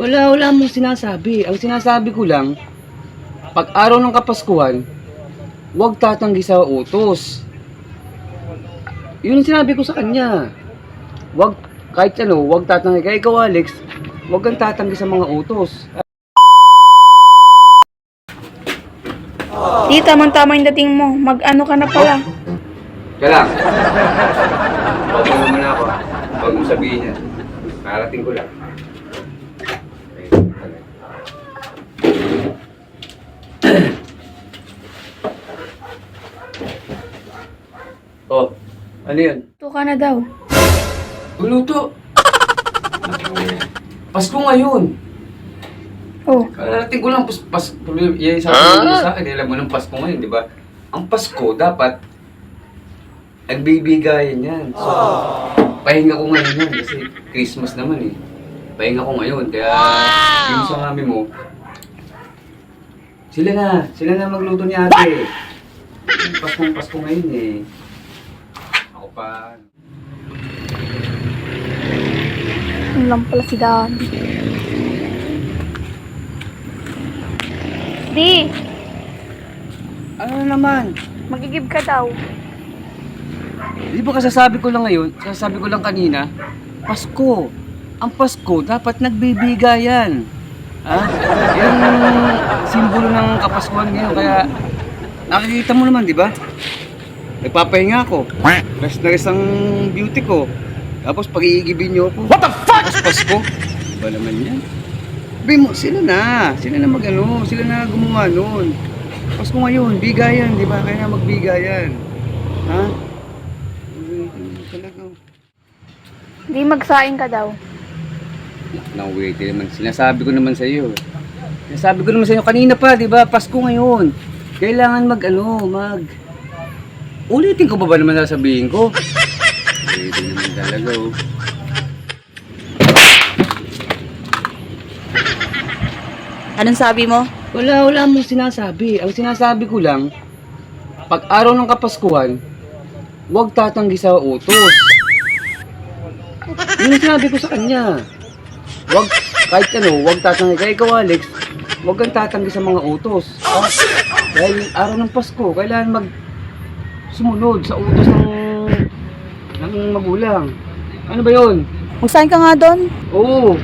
Wala, wala mong sinasabi. Ang sinasabi ko lang, pag araw ng Kapaskuhan, huwag tatanggi sa utos. Yun ang sinabi ko sa kanya. Huwag, kahit ano, huwag tatanggi. Kaya ikaw, Alex, huwag kang tatanggi sa mga utos. Di, tamang-tama yung dating mo. Mag-ano ka na pala. Kaya lang. Huwag mo naman ako. Huwag mo sabihin yan. Karating ko lang. Oh, ano yan? Ito ka na daw. Luto. Pasko ngayon. Oh, Karating ko lang, pas, pas, yan sabi mo sa akin, alam mo ng Pasko ngayon, di ba? Ang Pasko, dapat, nagbibigayan yan. So, pahinga ko ngayon yan, kasi Christmas naman eh. Pahinga ko ngayon, kaya yung sa mami mo, sila na, sila na magluto ni ate. Pasko, Pasko ngayon eh. Pa, yun lang pala si Daddy. Di, ano naman? magigib ka daw. Di ba kasasabi ko lang ngayon, kasasabi ko lang kanina, Pasko. Ang Pasko, dapat nagbibigayan. Ha? Yung simbolo ng kapaskuhan ngayon, kaya nakikita mo naman, di ba? Nagpapahinga ako. Rest na rest ang beauty ko. Tapos pag-iigibin niyo ako. What the fuck? Tapos Pasko. Ba naman yan? Sabi mo, sila na. Sila na mag-ano. Sila na gumawa nun. Pasko ngayon, bigayan, di ba? Kaya magbigayan. Ha? Talaga. Di, magsaing ka daw. Nang wait naman. Sinasabi ko naman sa iyo. Sinasabi ko naman sa iyo kanina pa, 'di ba? Pasko ngayon. Kailangan mag ano, mag Ulitin ko pa ba naman sasabihin ko? Ulitin naman talaga oh. Anong sabi mo? Wala, wala mong sinasabi. Ang sinasabi ko lang, pag araw ng Kapaskuhan, huwag tatanggi sa utos. Yun ang sinabi ko sa kanya. Huwag, kahit ano, huwag tatanggi. Kaya ikaw, Alex, huwag kang tatanggi sa mga utos. Ha? Dahil araw ng Pasko, kailangan mag sumunod sa utos ng ng magulang. Ano ba yun? Magsahin ka nga doon. Oo,